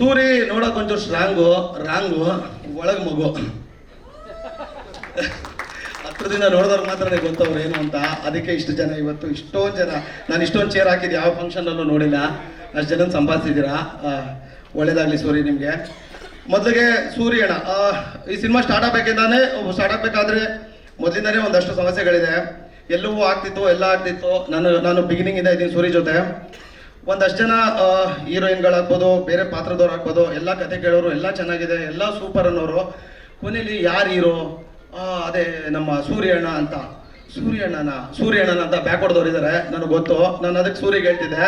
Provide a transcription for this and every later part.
ಸೂರಿ ನೋಡಕ್ ಒಂಚೂರು strong wrong, ಒಳಗೆ ಮಗು. ಹತ್ರದಿಂದ ನೋಡಿದವ್ರು ಮಾತ್ರ ಗೊತ್ತವ್ರು ಏನು ಅಂತ. ಅದಕ್ಕೆ ಇಷ್ಟು ಜನ ಇವತ್ತು, ಇಷ್ಟೊಂದು ಜನ. ನಾನು ಇಷ್ಟೊಂದು ಚೇರ್ ಹಾಕಿದ್ದು ಯಾವ ಫಂಕ್ಷನಲ್ಲೂ ನೋಡಿಲ್ಲ. ಅಷ್ಟು ಜನ ಸಂಪಾದಿಸಿದ್ದೀರಾ ಒಳ್ಳೇದಾಗಲಿ ಸೂರಿ ನಿಮಗೆ. ಮೊದಲಿಗೆ ಸೂರಿ ಅಣ್ಣ ಈ ಸಿನಿಮಾ ಸ್ಟಾರ್ಟ್ ಆಗಬೇಕಿಂದಾನೆ ಸ್ಟಾರ್ಟ್ ಆಗಬೇಕಾದ್ರೆ ಮೊದಲಿಂದಾನೇ ಒಂದಷ್ಟು ಸಮಸ್ಯೆಗಳಿದೆ. ಎಲ್ಲವೂ ಆಗ್ತಿತ್ತು, ಎಲ್ಲ ಆಗ್ತಿತ್ತು. ನಾನು ನಾನು ಬಿಗಿನಿಂಗಿಂದ ಇದ್ದೀನಿ ಸೂರಿ ಜೊತೆ. ಒಂದಷ್ಟು ಜನ ಹೀರೋಯಿನ್ಗಳಾಗ್ಬೋದು, ಬೇರೆ ಪಾತ್ರದವ್ರು ಆಗ್ಬೋದು ಎಲ್ಲ ಕತೆ ಕೇಳೋರು ಎಲ್ಲ ಚೆನ್ನಾಗಿದೆ, ಎಲ್ಲ ಸೂಪರ್ ಅನ್ನೋರು. ಕೊನೆಯಲ್ಲಿ ಯಾರು ಹೀರೋ? ಅದೇ ನಮ್ಮ ಸೂರ್ಯಣ್ಣ ಅಂತ. ಸೂರ್ಯಣ್ಣನ ಸೂರ್ಯಣ್ಣನ ಅಂತ ಬ್ಯಾಕ್ ಹೊಡೆದವ್ರು ಇದ್ದಾರೆ ನನಗೆ ಗೊತ್ತು. ನಾನು ಅದಕ್ಕೆ ಸೂರ್ಯಗೆ ಹೇಳ್ತಿದ್ದೆ.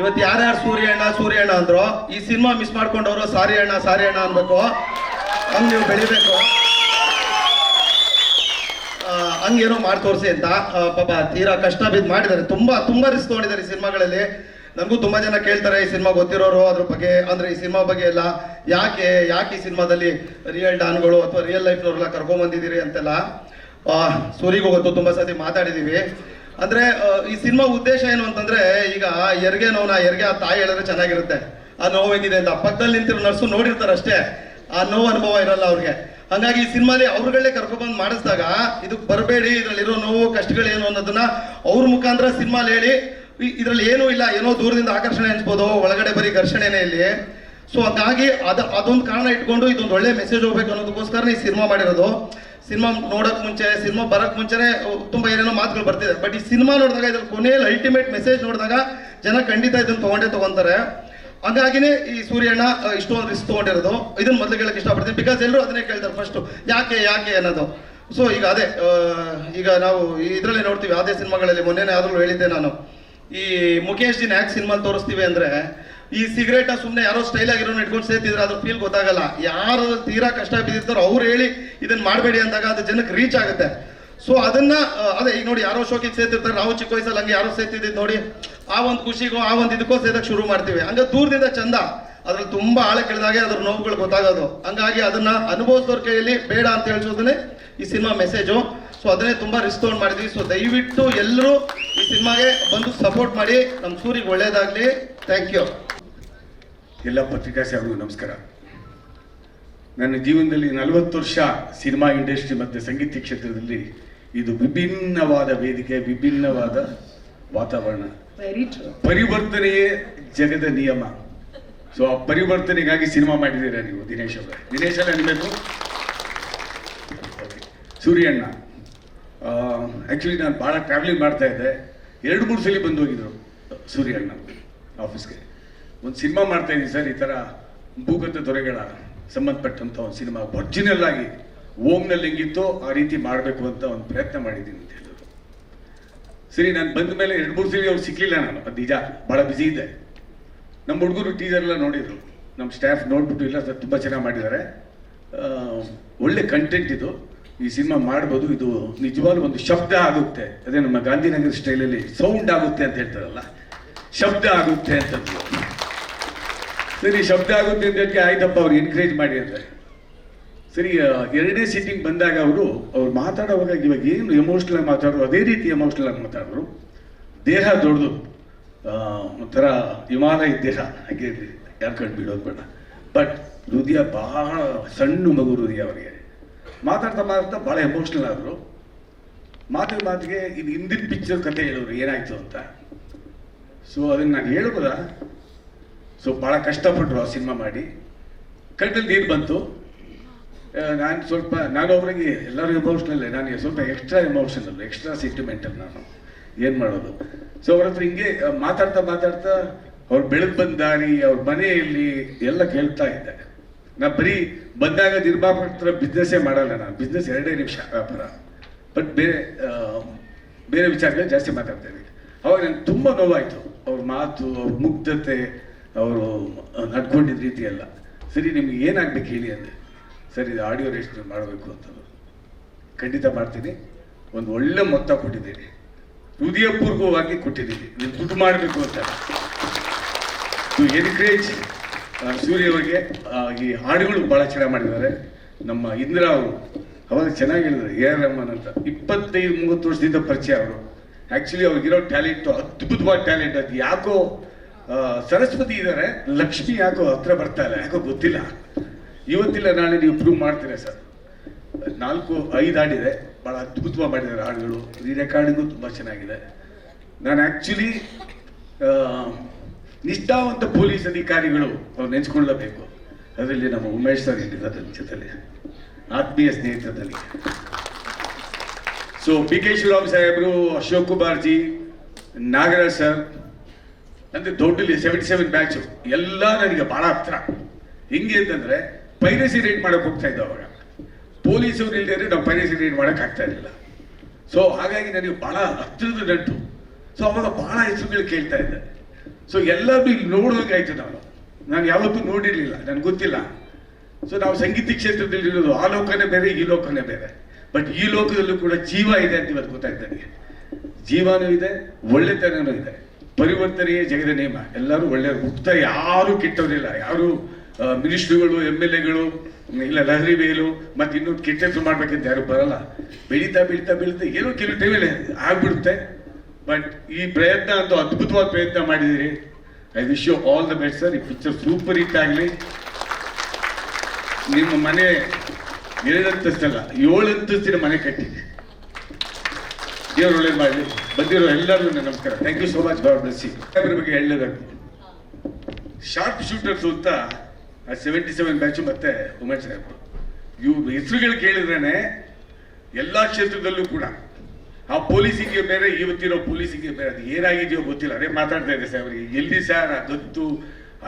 ಇವತ್ತು ಯಾರ್ಯಾರು ಸೂರ್ಯಣ್ಣ ಸೂರ್ಯಣ್ಣ ಅಂದ್ರು, ಈ ಸಿನಿಮಾ ಮಿಸ್ ಮಾಡ್ಕೊಂಡವರು ಸಾರಿ ಅಣ್ಣ ಸಾರಿ ಅಣ್ಣ ಅನ್ಬೇಕು. ಹಂಗೆ ನೀವು ಬೆಳಿಬೇಕು. ಹಂಗೇನೋ ಮಾಡಿ ತೋರಿಸಿ ಅಂತ ಪಾಪ ತೀರಾ ಕಷ್ಟ ಬಿದ್ದು ಮಾಡಿದ್ದಾರೆ. ತುಂಬಾ ತುಂಬಾ ರಿಸ್ಕ್ ತೊಗೊಂಡಿದ್ದಾರೆ ಈ ಸಿನಿಮಾಗಳಲ್ಲಿ. ನನಗೂ ತುಂಬಾ ಜನ ಕೇಳ್ತಾರೆ ಈ ಸಿನಿಮಾ ಗೊತ್ತಿರೋರು ಅದ್ರ ಬಗ್ಗೆ, ಅಂದ್ರೆ ಈ ಸಿನಿಮಾ ಬಗ್ಗೆ ಎಲ್ಲ. ಯಾಕೆ ಯಾಕೆ ಈ ಸಿನಿಮಾದಲ್ಲಿ ರಿಯಲ್ ಡಾನ್ಗಳು ಅಥವಾ ರಿಯಲ್ ಲೈಫ್ನವ್ರೆಲ್ಲ ಕರ್ಕೊಂಡ್ ಬಂದಿದ್ದೀರಿ ಅಂತೆಲ್ಲ? ಸೂರಿಗೂ ಗೊತ್ತು, ತುಂಬಾ ಸತಿ ಮಾತಾಡಿದೀವಿ. ಅಂದ್ರೆ ಈ ಸಿನಿಮಾ ಉದ್ದೇಶ ಏನು ಅಂತಂದ್ರೆ, ಈಗ ಎರಿಗೆ ನೋವನ್ನ ಎರ್ಗೆ ಆ ತಾಯಿ ಹೇಳಿದ್ರೆ ಚೆನ್ನಾಗಿರುತ್ತೆ. ಆ ನೋವು ಹೆಂಗಿದೆ ಅಂತ. ಪಕ್ಕದಲ್ಲಿ ನಿಂತಿರೋ ನರ್ಸು ನೋಡಿರ್ತಾರೆ ಅಷ್ಟೇ. ಆ ನೋವು ಅನುಭವ ಇರಲ್ಲ ಅವ್ರಿಗೆ. ಹಂಗಾಗಿ ಈ ಸಿನಿಮಾಲಿ ಅವ್ರುಗಳೇ ಕರ್ಕೊಬಂದು ಮಾಡಿಸಿದಾಗ, ಇದಕ್ಕೆ ಬರಬೇಡಿ, ಇದರಲ್ಲಿರೋ ನೋವು, ಕಷ್ಟಗಳೇನು ಅನ್ನೋದನ್ನ ಅವ್ರ ಮುಖಾಂತರ ಸಿನಿಮಾಲಿ ಹೇಳಿ ಇದ್ರಲ್ಲಿ ಏನೂ ಇಲ್ಲ, ಏನೋ ದೂರದಿಂದ ಆಕರ್ಷಣೆ ಅನ್ಸ್ಬೋದು ಒಳಗಡೆ ಬರೀ ಘರ್ಷಣೆನೇ ಇಲ್ಲಿ. ಸೊ ಹಾಗಾಗಿ ಅದು, ಅದೊಂದು ಕಾರಣ ಇಟ್ಕೊಂಡು ಇದೊಂದು ಒಳ್ಳೆ ಮೆಸೇಜ್ ಹೋಗ್ಬೇಕು ಅನ್ನೋದಕ್ಕೋಸ್ಕರ ಈ ಸಿನಿಮಾ ಮಾಡಿರೋದು. ಸಿನಿಮಾ ನೋಡೋಕೆ ಮುಂಚೆ ಸಿನಿಮಾ ಬರಕ್ ಮುಂಚೆನೆ ತುಂಬಾ ಏನೇನೋ ಮಾತುಗಳು ಬರ್ತಿದೆ. ಬಟ್ ಈ ಸಿನಿಮಾ ನೋಡಿದಾಗ ಇದ್ರ ಕೊನೆಯಲ್ಲಿ ಅಲ್ಟಿಮೇಟ್ ಮೆಸೇಜ್ ನೋಡಿದಾಗ ಜನ ಖಂಡಿತ ಇದನ್ನು ತೊಗೊಂಡೇ ತಗೊಂತಾರೆ. ಹಾಗಾಗಿನೇ ಈ ಸೂರ್ಯಣ್ಣ ಇಷ್ಟೊಂದು ರಿಸ್ಕ್ ತಗೊಂಡಿರೋದು. ಇದನ್ನ ಮೊದಲು ಕೇಳಕ್ಕೆ ಇಷ್ಟಪಡ್ತೀನಿ. ಬಿಕಾಸ್ ಎಲ್ಲರೂ ಅದನ್ನೇ ಕೇಳ್ತಾರೆ ಫಸ್ಟ್ ಯಾಕೆ ಯಾಕೆ ಅನ್ನೋದು. ಸೊ ಈಗ ಅದೇ ಈಗ ನಾವು ಇದರಲ್ಲಿ ನೋಡ್ತೀವಿ, ಅದೇ ಸಿನಿಮಾಗಳಲ್ಲಿ ಮೊನ್ನೆನೇ ಆದರೂ ಹೇಳಿದ್ದೆ ನಾನು. ಈ ಮುಖೇಶ್ ಜಿನ್ ಯಾಕೆ ಸಿನಿಮಾ ತೋರಿಸ್ತೀವಿ ಅಂದ್ರೆ, ಈ ಸಿಗರೇಟ್ ಸುಮ್ಮನೆ ಯಾರೋ ಸ್ಟೈಲ್ ಆಗಿರೋ ಇಟ್ಕೊಂಡು ಸೇರ್ತಿದ್ರೆ ಅದ್ರ ಫೀಲ್ ಗೊತ್ತಾಗಲ್ಲ. ಯಾರು ತೀರಾ ಕಷ್ಟ ಬಿದ್ದಿರ್ತಾರೋ ಅವ್ರು ಹೇಳಿ ಇದನ್ನ ಮಾಡಬೇಡಿ ಅಂದಾಗ ಅದು ಜನಕ್ಕೆ ರೀಚ್ ಆಗುತ್ತೆ. ಸೊ ಅದನ್ನ ಅದೇ ಈಗ ನೋಡಿ ಯಾರೋ ಶೋಕಿಗೆ ಸೇರ್ತಿರ್ತಾರೆ ನಾವು ಚಿಕ್ಕ ವಯಸ್ಸಲ್ಲಿ ಹಂಗೆ ಯಾರೋ ಸೇರ್ತಿದ್ದು ನೋಡಿ, ಆ ಒಂದು ಖುಷಿಗೋ, ಆ ಒಂದು ಇದಕ್ಕೋ ಸೇದಕ್ಕೆ ಶುರು ಮಾಡ್ತೀವಿ. ಹಂಗೆ ದೂರದಿಂದ ಚಂದ. ಅದ್ರಲ್ಲಿ ತುಂಬಾ ಆಳ ಕೆಳದಾಗೆ ಅದ್ರ ನೋವುಗಳು ಗೊತ್ತಾಗೋದು. ಹಂಗಾಗಿ ಅದನ್ನ ಅನುಭವಿಸೋರ್ ಕೈಯಲ್ಲಿ ಬೇಡ ಅಂತ ಹೇಳ್ಸೋದನ್ನೇ ಈ ಸಿನಿಮಾ ಮೆಸೇಜು. ಸೊ ಅದನ್ನೇ ತುಂಬಾ ರಿಸ್ಕ್ ತಗೊಂಡ್ ಮಾಡಿದ್ವಿ. ಸೊ ದಯವಿಟ್ಟು ಎಲ್ಲರೂ ಈ ಸಿನಿಮಾಗೆ ಬಂದು ಸಪೋರ್ಟ್ ಮಾಡಿ. ನಮ್ಮ ಸೂರಿಗೆ ಒಳ್ಳೇದಾಗ್ಲಿ. ಥ್ಯಾಂಕ್ ಯು ಎಲ್ಲ ಪತ್ರಿಕಾ ಸೇವರಿಗೂ ನಮಸ್ಕಾರ. ನನ್ನ ಜೀವನದಲ್ಲಿ ನಲವತ್ತು ವರ್ಷ ಸಿನಿಮಾ ಇಂಡಸ್ಟ್ರಿ ಮತ್ತು ಸಂಗೀತ ಕ್ಷೇತ್ರದಲ್ಲಿ ಇದು ವಿಭಿನ್ನವಾದ ವೇದಿಕೆ ವಿಭಿನ್ನವಾದ ವಾತಾವರಣ. ವೆರಿ ಟ್ರೂ ಪರಿವರ್ತನೆಯೇ ಜಗದ ನಿಯಮ. ಸೊ ಆ ಪರಿವರ್ತನೆಗಾಗಿ ಸಿನಿಮಾ ಮಾಡಿದ್ದೀರಾ ನೀವು, ದಿನೇಶ್ ಅವರೇ? ದಿನೇಶ್ ಅಲ್ಲ ಅನ್ಬೇಕು ಸೂರ್ಯಣ್ಣ. ಆ್ಯಕ್ಚುಲಿ ನಾನು ಭಾಳ ಟ್ರಾವೆಲಿಂಗ್ ಮಾಡ್ತಾ ಇದ್ದೆ. ಎರಡು ಮೂರು ಸಲ ಬಂದು ಹೋಗಿದ್ರು ಸೂರ್ಯಣ್ಣ ಆಫೀಸ್ಗೆ ಒಂದು ಸಿನಿಮಾ ಮಾಡ್ತಾ ಇದ್ದೀನಿ ಸರ್, ಈ ಥರ ಭೂಗತ ದೊರೆಗಳ ಸಂಬಂಧಪಟ್ಟಂಥ ಒಂದು ಸಿನಿಮಾ ಒರ್ಜಿನಲ್ ಆಗಿ ಓಮ್ನಲ್ಲಿ ಹೆಂಗಿತ್ತೋ ಆ ರೀತಿ ಮಾಡಬೇಕು ಅಂತ ಒಂದು ಪ್ರಯತ್ನ ಮಾಡಿದ್ದೀನಿ ಅಂತ ಹೇಳಿದ್ರು. ಸರಿ, ನಾನು ಬಂದ ಮೇಲೆ ಎರಡು ಮೂರು ಸಲ ಅವ್ರು ಸಿಕ್ಕಲಿಲ್ಲ ನಾನು ನಿಜ, ಭಾಳ ಬ್ಯುಸಿ ಇದ್ದೆ. ನಮ್ಮ ಹುಡುಗರು ಟೀಸರ್ ಎಲ್ಲ ನೋಡಿದ್ರು. ನಮ್ಮ ಸ್ಟಾಫ್ ನೋಡ್ಬಿಟ್ಟು, ಇಲ್ಲ ಸರ್ ತುಂಬ ಚೆನ್ನಾಗಿ ಮಾಡಿದ್ದಾರೆ. ಒಳ್ಳೆ ಕಂಟೆಂಟ್ ಇದು. ಈ ಸಿನಿಮಾ ಮಾಡ್ಬೋದು, ಇದು ನಿಜವಾಗ್ಲೂ ಒಂದು ಶಬ್ದ ಆಗುತ್ತೆ. ಅದೇ ನಮ್ಮ ಗಾಂಧಿನಗರ ಸ್ಟೈಲಲ್ಲಿ ಸೌಂಡ್ ಆಗುತ್ತೆ ಅಂತ ಹೇಳ್ತಾರಲ್ಲ. ಶಬ್ದ ಆಗುತ್ತೆ ಅಂತಂದ್ರು ಸರಿ, ಶಬ್ದ ಆಗುತ್ತೆ ಅಂತ ಹೇಳಿ ಆಯ್ತಪ್ಪ, ಅವ್ರು ಎನ್ಕರೇಜ್ ಮಾಡಿ ಅಂದರೆ. ಸರಿ ಎರಡನೇ ಸೀಟಿಂಗ್ ಬಂದಾಗ ಅವರು, ಅವ್ರು ಮಾತಾಡೋವಾಗ ಇವಾಗ ಏನು ಎಮೋಷ್ನಲ್ ಆಗಿ ಮಾತಾಡೋರು, ಅದೇ ರೀತಿ ಎಮೋಷ್ನಲ್ ಆಗಿ ಮಾತಾಡೋರು. ದೇಹ ದೊಡ್ಡದು. ಒಂಥರ ವಿಮಾನ ದೇಹ ಹಾಗೆ ಯಾರು ಕಂಡು ಬಿಡೋದು ಬೇಡ. ಬಟ್ ಹೃದಯ ಬಹಳ ಸಣ್ಣ ಮಗು ಹೃದಯ ಅವರಿಗೆ. ಮಾತಾಡ್ತಾ ಮಾತಾಡ್ತಾ ಭಾಳ ಎಮೋಷ್ನಲ್ ಆದರು. ಮಾತಿನ ಮಾತಿಗೆ ಇದು ಹಿಂದಿನ ಪಿಕ್ಚರ್ ಕತೆ ಹೇಳೋರು ಏನಾಯ್ತು ಅಂತ. ಸೊ ಅದನ್ನು ನಾನು ಹೇಳ್ಬೋದ? ಸೊ ಭಾಳ ಕಷ್ಟಪಟ್ಟರು ಆ ಸಿನಿಮಾ ಮಾಡಿ. ಕಣ್ಣಲ್ಲಿ ನೀರು ಬಂತು. ನಾನು ಸ್ವಲ್ಪ, ನಾನು ಒಬ್ಬರಿಗೆ ಎಲ್ಲರೂ ಎಮೋಷ್ನಲ್ಲೇ ನಾನು ಸ್ವಲ್ಪ ಎಕ್ಸ್ಟ್ರಾ ಎಮೋಷನಲ್ ಎಕ್ಸ್ಟ್ರಾ ಸೆಂಟಿಮೆಂಟಲ್ ನಾನು. ಏನು ಮಾಡೋದು? ಸೊ ಅವ್ರ ಹತ್ರ ಹಿಂಗೆ ಮಾತಾಡ್ತಾ ಮಾತಾಡ್ತಾ ಅವ್ರು ಬೆಳೆದು ಬಂದ ದಾರಿ, ಅವ್ರ ಮನೆಯಲ್ಲಿ ಎಲ್ಲ ಕೇಳ್ತಾ ಇದ್ದೆ. ನಾ ಬರೀ ಬಂದಾಗ ನಿರ್ಮಾಪಕರ ಹತ್ರ ಬಿಸ್ನೆಸ್ಸೇ ಮಾಡಲ್ಲ ನಾನು ಬಿಸ್ನೆಸ್ ಎರಡೇ ನಿಮಿಷ ವ್ಯಾಪಾರ. ಬಟ್ ಬೇರೆ ಬೇರೆ ವಿಚಾರಗಳು ಜಾಸ್ತಿ ಮಾತಾಡ್ತಾ ಅವಾಗ ನಂಗೆ ತುಂಬ ನೋವಾಯಿತು, ಅವ್ರ ಮಾತು, ಅವ್ರ ಮುಗ್ಧತೆ, ಅವರು ನಡ್ಕೊಂಡಿದ್ದ ರೀತಿ ಎಲ್ಲ. ಸರಿ, ನಿಮ್ಗೆ ಏನಾಗ್ಬೇಕು ಹೇಳಿ ಅಂದರೆ ಸರ್, ಇದು ಆಡಿಯೋ ರೇಷನ್ ಮಾಡಬೇಕು ಅಂತ. ಖಂಡಿತ ಮಾಡ್ತೀನಿ. ಒಂದು ಒಳ್ಳೆ ಮೊತ್ತ ಕೊಟ್ಟಿದ್ದೀನಿ. ಹೃದಯಪೂರ್ವಕವಾಗಿ ಕೊಟ್ಟಿದ್ದೀವಿ ನೀವು ದುಡ್ಡು ಮಾಡಬೇಕು ಅಂತ. ಎನ್ಕರೇಜ್ ಸೂರ್ಯ ಅವರಿಗೆ ಈ ಹಾಡುಗಳು ಭಾಳ ಚೆನ್ನಾಗಿ ಮಾಡಿದ್ದಾರೆ. ನಮ್ಮ ಇಂದ್ರ ಅವರು, ಅವಾಗ ಚೆನ್ನಾಗಿ ಹೇಳಿದ್ರು, ಎ ಆರ್ ರಹಮಾನ್ ಅಂತ. ಇಪ್ಪತ್ತೈದು, ಮೂವತ್ತು ವರ್ಷದಿಂದ ಪರಿಚಯ ಅವರು. ಆ್ಯಕ್ಚುಲಿ ಅವ್ರಿಗಿರೋ ಟ್ಯಾಲೆಂಟು, ಅದ್ಭುತವಾದ ಟ್ಯಾಲೆಂಟ್ ಅದು. ಯಾಕೋ ಸರಸ್ವತಿ ಇದ್ದಾರೆ ಲಕ್ಷ್ಮಿ ಯಾಕೋ ಹತ್ರ ಬರ್ತಾ ಇಲ್ಲ, ಯಾಕೋ ಗೊತ್ತಿಲ್ಲ. ಇವತ್ತಿಲ್ಲ, ನಾಳೆ ನೀವು ಪ್ರೂವ್ ಮಾಡ್ತೀರಾ ಸರ್? ನಾಲ್ಕು, ಐದು ಹಾಡಿದೆ. ಭಾಳ ಅದ್ಭುತವಾಗಿ ಮಾಡಿದ್ದಾರೆ ಹಾಡುಗಳು. ಈ ರೆಕಾರ್ಡಿಂಗು ತುಂಬ ಚೆನ್ನಾಗಿದೆ. ನಾನು ಆ್ಯಕ್ಚುಲಿ ನಿಷ್ಠಾವಂತ ಪೊಲೀಸ್ ಅಧಿಕಾರಿಗಳು ಅವ್ರು ನೆನೆಸ್ಕೊಳ್ಳಬೇಕು. ಅದರಲ್ಲಿ ನಮ್ಮ ಉಮೇಶ್ ಸರ್ ಇಲ್ಲಿದ್ದಾರೆ ನನ್ನ ಜೊತೆಲಿ. ಆತ್ಮೀಯ ಸ್ನೇಹಿತರಲ್ಲಿ. ಸೊ ಪಿ ಕೆ ಶಿವರಾಮ್ ಸಾಹೇಬರು, ಅಶೋಕ್ ಕುಮಾರ್ ಜಿ ನಾಗರಾಜ್ ಸರ್ ಅಂದರೆ ದೊಡ್ಡಲಿ ಸೆವೆಂಟಿ ಸೆವೆನ್ ಬ್ಯಾಚು ಎಲ್ಲ ನನಗೆ ಭಾಳ ಹತ್ರ. ಹೆಂಗೆ ಅಂತಂದರೆ ಪೈರಸಿ ರೇಟ್ ಮಾಡೋಕ್ಕೆ ಹೋಗ್ತಾ ಇದ್ದ ಅವಾಗ. ಪೊಲೀಸರು ಇಲ್ಲದೆ ನಾವು ಪೈರಸಿ ರೈಡ್ ಮಾಡೋಕ್ಕಾಗ್ತಾ ಇರಲಿಲ್ಲ. ಸೊ ಹಾಗಾಗಿ ನನಗೆ ಬಹಳ ಹತ್ತಿರದ ನಂಟು. ಸೊ ಅವಾಗ ಬಹಳ ಹೆಸರುಗಳು ಕೇಳ್ತಾ ಇದ್ದೆ. ಸೊ ಎಲ್ಲರೂ ಇಲ್ಲಿ ನೋಡುವಾಗಾಯ್ತು ನಾನು. ನಾನು ಯಾವತ್ತೂ ನೋಡಿರ್ಲಿಲ್ಲ. ನನಗೆ ಗೊತ್ತಿಲ್ಲ. ಸೊ ನಾವು ಸಂಗೀತ ಕ್ಷೇತ್ರದಲ್ಲಿ ಇರೋದು ಆ ಲೋಕನೇ ಬೇರೆ, ಈ ಲೋಕನೇ ಬೇರೆ. ಬಟ್ ಈ ಲೋಕದಲ್ಲೂ ಕೂಡ ಜೀವ ಇದೆ ಅಂತ ಇವತ್ತು ಗೊತ್ತಾಗ್ತಾ ನನಗೆ. ಜೀವನೂ ಇದೆ, ಒಳ್ಳೆತನನೂ ಇದೆ. ಪರಿವರ್ತನೆಯೇ ಜಗದ ನೇಮ. ಎಲ್ಲರೂ ಒಳ್ಳೆಯ ಮುಕ್ತ ಯಾರೂ ಕೆಟ್ಟವರಿಲ್ಲ. ಯಾರು ಮಿನಿಸ್ಟ್ರುಗಳು ಎಂ ಎಲ್ ಎಗಳು ಇಲ್ಲ ಲಹರಿ ಬೇಲು ಮತ್ತೆ ಇನ್ನೊಂದು ಕೆಟ್ಟ ಮಾಡ್ಬೇಕಂತ ಯಾರು ಬರಲ್ಲ. ಬೆಳೀತಾ ಬೆಳೀತಾ ಬೆಳೀತಾ ಏನೋ ಕೆಲವು ಟೈಮಲ್ಲಿ ಆಗ್ಬಿಡುತ್ತೆ. ಬಟ್ ಈ ಪ್ರಯತ್ನ ಅಂತೂ ಅದ್ಭುತವಾದ ಪ್ರಯತ್ನ ಮಾಡಿದಿರಿ I wish you all the best sir ಈ ಪಿಕ್ಚರ್ ಸೂಪರ್ ಹಿಟ್ ಆಗಲಿ. ನಿಮ್ಮ ಮನೆ ಎರಡಂತಸ್ತಲ್ಲ ಏಳು ಮನೆ ಕಟ್ಟಿ. ದೇವರು ಒಳ್ಳೇದು ಮಾಡಲಿ. ಬಂದಿರೋ ಎಲ್ಲರಿಗೂ ನಮಸ್ಕಾರ. Thank you so much God bless ಬಗ್ಗೆ ಹೇಳಲೇಬೇಕು. ಶಾರ್ಪ್ ಶೂಟರ್ಸ್ ಅಂತ ಸೆವೆಂಟಿ ಸೆವೆನ್ ಬ್ಯಾಚು ಮತ್ತೆ ಉಮೇಶ್ ಸಾಹೇಬ್ ಇವ್ರ ಹೆಸರುಗಳು ಕೇಳಿದ್ರೇನೆ ಎಲ್ಲಾ ಕ್ಷೇತ್ರದಲ್ಲೂ ಕೂಡ ಆ ಪೊಲೀಸಿಗೆ ಬೇರೆ ಇವತ್ತಿರೋ ಪೊಲೀಸಿಗೆ ಬೇರೆ ಅದು ಏನಾಗಿದೆಯೋ ಗೊತ್ತಿಲ್ಲ. ಅದೇ ಮಾತಾಡ್ತಾ ಇದೆ ಸಾಹೇಬ್ರಿ, ಎಲ್ಲಿ ಸರ್ ಗೊತ್ತು